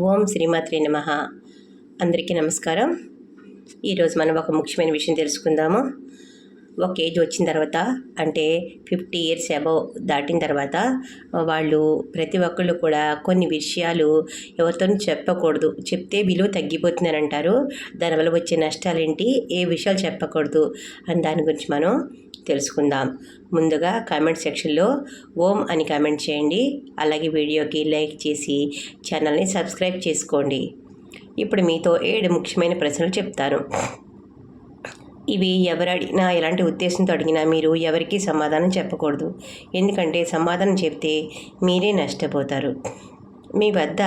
ఓం శ్రీమాత్రి నమ. అందరికీ నమస్కారం. ఈరోజు మనం ఒక ముఖ్యమైన విషయం తెలుసుకుందాము. ఒక ఏజ్ వచ్చిన తర్వాత అంటే ఫిఫ్టీ ఇయర్స్ అబవ్ దాటిన తర్వాత వాళ్ళు ప్రతి ఒక్కళ్ళు కూడా కొన్ని విషయాలు ఎవరితోనూ చెప్పకూడదు. చెప్తే విలువ తగ్గిపోతుందని అంటారు. దానివల్ల వచ్చే నష్టాలు ఏంటి ఏ విషయాలు చెప్పకూడదు అని దాని గురించి మనం తెలుసుకుందాం. ముందుగా కామెంట్ సెక్షన్లో ఓం అని కామెంట్ చేయండి. అలాగే వీడియోకి లైక్ చేసి ఛానల్ని సబ్స్క్రైబ్ చేసుకోండి. ఇప్పుడు మీతో ఏడు ముఖ్యమైన ప్రశ్నలు చెప్తాను. ఇవి ఎవరు అడిగినా ఎలాంటి ఉద్దేశంతో అడిగినా మీరు ఎవరికీ సమాధానం చెప్పకూడదు. ఎందుకంటే సమాధానం చెప్తే మీరే నష్టపోతారు. మీ వద్ద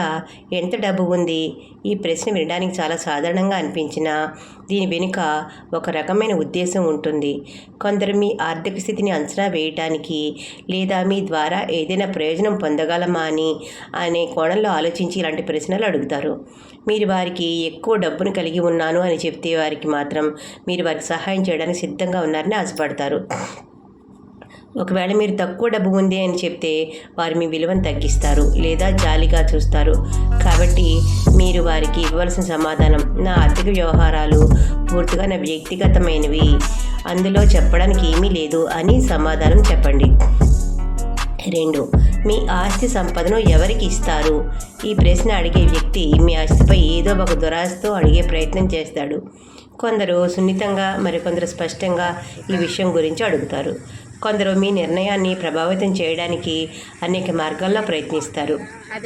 ఎంత డబ్బు ఉంది? ఈ ప్రశ్న వినడానికి చాలా సాధారణంగా అనిపించినా దీని వెనుక ఒక రకమైన ఉద్దేశం ఉంటుంది. కొందరు మీ ఆర్థిక స్థితిని అంచనా వేయటానికి లేదా మీ ద్వారా ఏదైనా ప్రయోజనం పొందగలమా అని అనే కోణంలో ఆలోచించి ఇలాంటి ప్రశ్నలు అడుగుతారు. మీరు వారికి ఎక్కువ డబ్బును కలిగి ఉన్నాను అని చెప్తే వారికి మాత్రం మీరు వారికి సహాయం చేయడానికి సిద్ధంగా ఉన్నారని ఆశపడతారు. ఒకవేళ మీరు తక్కువ డబ్బు ఉంది అని చెప్తే వారు మీ విలువను తగ్గిస్తారు లేదా జాలిగా చూస్తారు. కాబట్టి మీరు వారికి ఇవ్వవలసిన సమాధానం నా ఆర్థిక వ్యవహారాలు పూర్తిగా నా వ్యక్తిగతమైనవి. అందులో చెప్పడానికి ఏమీ లేదు అని సమాధానం చెప్పండి. రెండు మీ ఆస్తి సంపదను ఎవరికి ఇస్తారు? ఈ ప్రశ్న అడిగే వ్యక్తి మీ ఆస్తిపై ఏదో ఒక దురాశతో అడిగే ప్రయత్నం చేస్తాడు. కొందరు సున్నితంగా మరికొందరు స్పష్టంగా ఈ విషయం గురించి అడుగుతారు. కొందరు మీ నిర్ణయాన్ని ప్రభావితం చేయడానికి అనేక మార్గాల్లో ప్రయత్నిస్తారు.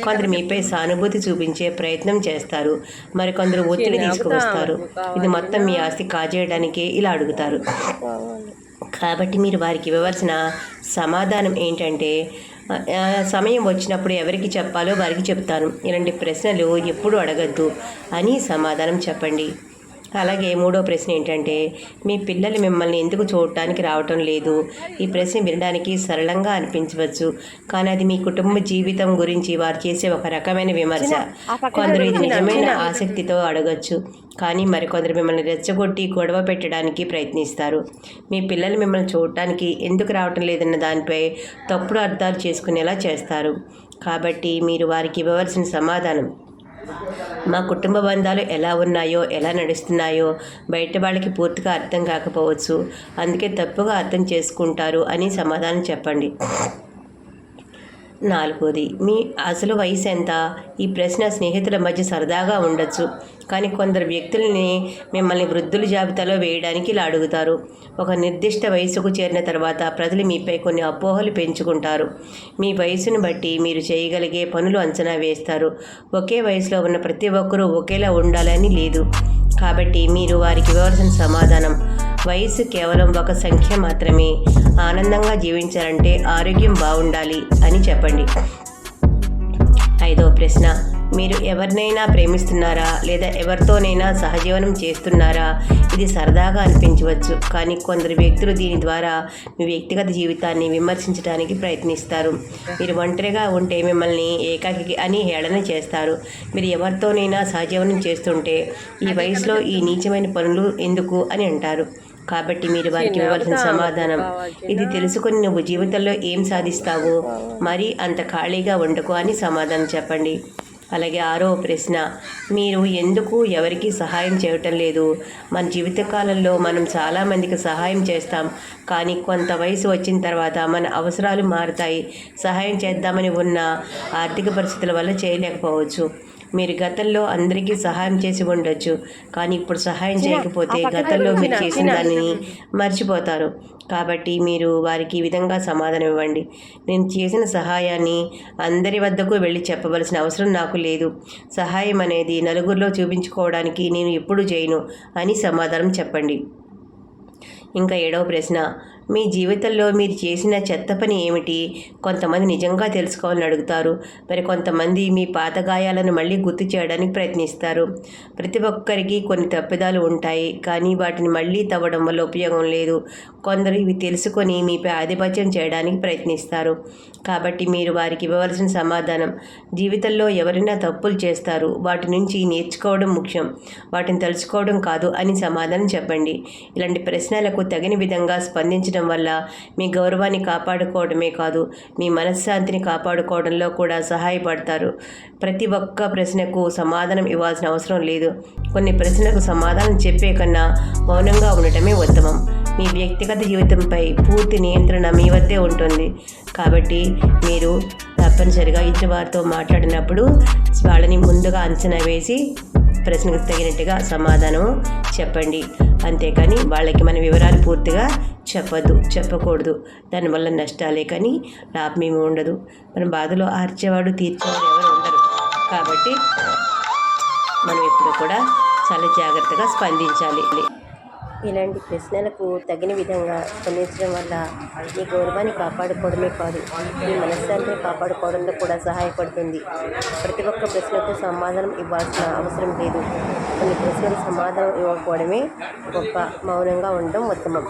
కొందరు మీపై సానుభూతి చూపించే ప్రయత్నం చేస్తారు. మరికొందరు ఒత్తిడి తీసుకువస్తారు. ఇది మొత్తం మీ ఆస్తి కాజేయడానికి ఇలా అడుగుతారు. కాబట్టి మీరు వారికి ఇవ్వవలసిన సమాధానం ఏంటంటే సమయం వచ్చినప్పుడు ఎవరికి చెప్పాలో వారికి చెప్తాను. ఇలాంటి ప్రశ్నలు ఎప్పుడు అడగద్దు. అని సమాధానం చెప్పండి. అలాగే మూడో ప్రశ్న ఏంటంటే మీ పిల్లలు మిమ్మల్ని ఎందుకు చూడటానికి రావటం లేదు? ఈ ప్రశ్న వినడానికి సరళంగా అనిపించవచ్చు. కానీ అది మీ కుటుంబ జీవితం గురించి వారు చేసే ఒక రకమైన విమర్శ. కొందరు ఇది నిజమైన ఆసక్తితో అడగచ్చు. కానీ మరికొందరు మిమ్మల్ని రెచ్చగొట్టి గొడవ పెట్టడానికి ప్రయత్నిస్తారు. మీ పిల్లలు మిమ్మల్ని చూడటానికి ఎందుకు రావటం లేదన్న దానిపై తప్పుడు అర్థాలు చేసుకునేలా చేస్తారు. కాబట్టి మీరు వారికి ఇవ్వవలసిన సమాధానం. మా కుటుంబ బంధాలు ఎలా ఉన్నాయో ఎలా నడుస్తున్నాయో బయట వాళ్ళకి పూర్తిగా అర్థం కాకపోవచ్చు. అందుకే తప్పుగా అర్థం చేసుకుంటారు అని సమాధానం చెప్పండి. నాలుగోది. మీ అసలు వయసు ఎంత? ఈ ప్రశ్న స్నేహితుల మధ్య సరదాగా ఉండొచ్చు. కానీ కొందరు వ్యక్తుల్ని మిమ్మల్ని వృద్ధుల జాబితాలో వేయడానికి ఇలా అడుగుతారు. ఒక నిర్దిష్ట వయసుకు చేరిన తర్వాత ప్రజలు మీపై కొన్ని అపోహలు పెంచుకుంటారు. మీ వయసును బట్టి మీరు చేయగలిగే పనులు అంచనా వేస్తారు. ఒకే వయసులో ఉన్న ప్రతి ఒక్కరూ ఒకేలా ఉండాలని లేదు. కాబట్టి మీరు వారికి ఇవ్వవలసిన సమాధానం. వయసు కేవలం ఒక సంఖ్య మాత్రమే. ఆనందంగా జీవించాలంటే ఆరోగ్యం బాగుండాలి అని చెప్పండి. ఐదవ ప్రశ్న. మీరు ఎవరినైనా ప్రేమిస్తున్నారా? లేదా ఎవరితోనైనా సహజీవనం చేస్తున్నారా? ఇది సరదాగా అనిపించవచ్చు. కానీ కొందరు వ్యక్తులు దీని ద్వారా మీ వ్యక్తిగత జీవితాన్ని విమర్శించడానికి ప్రయత్నిస్తారు. మీరు ఒంటరిగా ఉంటే మిమ్మల్ని ఏకాకి అని హేళన చేస్తారు. మీరు ఎవరితోనైనా సహజీవనం చేస్తుంటే ఈ వయసులో ఈ నీచమైన పనులు ఎందుకు అని అంటారు. కాబట్టి మీరు వారికి ఇవ్వవలసిన సమాధానం. ఇది తెలుసుకొని నువ్వు జీవితంలో ఏం సాధిస్తావు? మరి అంత ఖాళీగా ఉండకు అని సమాధానం చెప్పండి. అలాగే ఆరో ప్రశ్న మీరు ఎందుకు ఎవరికి సహాయం చేయటం లేదు? మన జీవితకాలంలో మనం చాలామందికి సహాయం చేస్తాం కానీ కొంత వయసు వచ్చిన తర్వాత మన అవసరాలు మారుతాయి. సహాయం చేద్దామని ఉన్న ఆర్థిక పరిస్థితుల వల్ల చేయలేకపోవచ్చు. మీరు గతంలో అందరికీ సహాయం చేసి ఉండొచ్చు. కానీ ఇప్పుడు సహాయం చేయకపోతే గతంలో మీరు చేసిన దానిని మర్చిపోతారు. కాబట్టి మీరు వారికి ఈ విధంగా సమాధానం ఇవ్వండి. నేను చేసిన సహాయాన్ని అందరి వద్దకు వెళ్ళి చెప్పవలసిన అవసరం నాకు లేదు. సహాయం అనేది నలుగురిలో చూపించుకోవడానికి నేను ఎప్పుడు చేయను అని సమాధానం చెప్పండి. ఇంకా ఏడవ ప్రశ్న. మీ జీవితంలో మీరు చేసిన చెత్త పని ఏమిటి? కొంతమంది నిజంగా తెలుసుకోవాలని అడుగుతారు. మరి కొంతమంది మీ పాత గాయాలను మళ్ళీ గుర్తు చేయడానికి ప్రయత్నిస్తారు. ప్రతి ఒక్కరికి కొన్ని తప్పిదాలు ఉంటాయి. కానీ వాటిని మళ్ళీ తవ్వడం వల్ల ఉపయోగం లేదు. కొందరు ఇవి తెలుసుకొని మీపై ఆధిపత్యం చేయడానికి ప్రయత్నిస్తారు. కాబట్టి మీరు వారికి ఇవ్వవలసిన సమాధానం. జీవితంలో ఎవరైనా తప్పులు చేస్తారు. వాటి నుంచి నేర్చుకోవడం ముఖ్యం. వాటిని తెలుసుకోవడం కాదు అని సమాధానం చెప్పండి. ఇలాంటి ప్రశ్నలకు తగిన విధంగా స్పందించడం ప్రశ్నించడం వల్ల మీ గౌరవాన్ని కాపాడుకోవడమే కాదు మీ మనశ్శాంతిని కాపాడుకోవడంలో కూడా సహాయపడతారు. ప్రతి ఒక్క ప్రశ్నకు సమాధానం ఇవ్వాల్సిన అవసరం లేదు. కొన్ని ప్రశ్నలకు సమాధానం చెప్పే కన్నా మౌనంగా ఉండటమే ఉత్తమం. మీ వ్యక్తిగత జీవితంపై పూర్తి నియంత్రణ మీ వద్దే ఉంటుంది. కాబట్టి మీరు తప్పనిసరిగా ఇతర వారితో మాట్లాడినప్పుడు వాళ్ళని ముందుగా అంచనా వేసి ప్రశ్నకు తగినట్టుగా సమాధానం చెప్పండి. అంతేకాని వాళ్ళకి మన వివరాలు పూర్తిగా చెప్పద్దు చెప్పకూడదు. దానివల్ల నష్టాలే కానీ లాభమేమీ ఉండదు. మన బాధలో ఆర్చేవాడు తీర్చేవాడు ఎవరు ఉండరు. కాబట్టి మనం ఎప్పుడు కూడా చాలా జాగ్రత్తగా స్పందించాలి. ఇలాంటి ప్రశ్నలకు తగిన విధంగా స్పందించడం వల్ల మీ గౌరవాన్ని కాపాడుకోవడమే కాదు మీ మనశ్శాంతిని కాపాడుకోవడంలో కూడా సహాయపడుతుంది. ప్రతి ఒక్క ప్రశ్నకు సమాధానం ఇవ్వాల్సిన అవసరం లేదు. కొన్ని ప్రశ్నలకు సమాధానం ఇవ్వకపోవడమే గొప్ప మౌనంగా ఉండడం ఉత్తమం.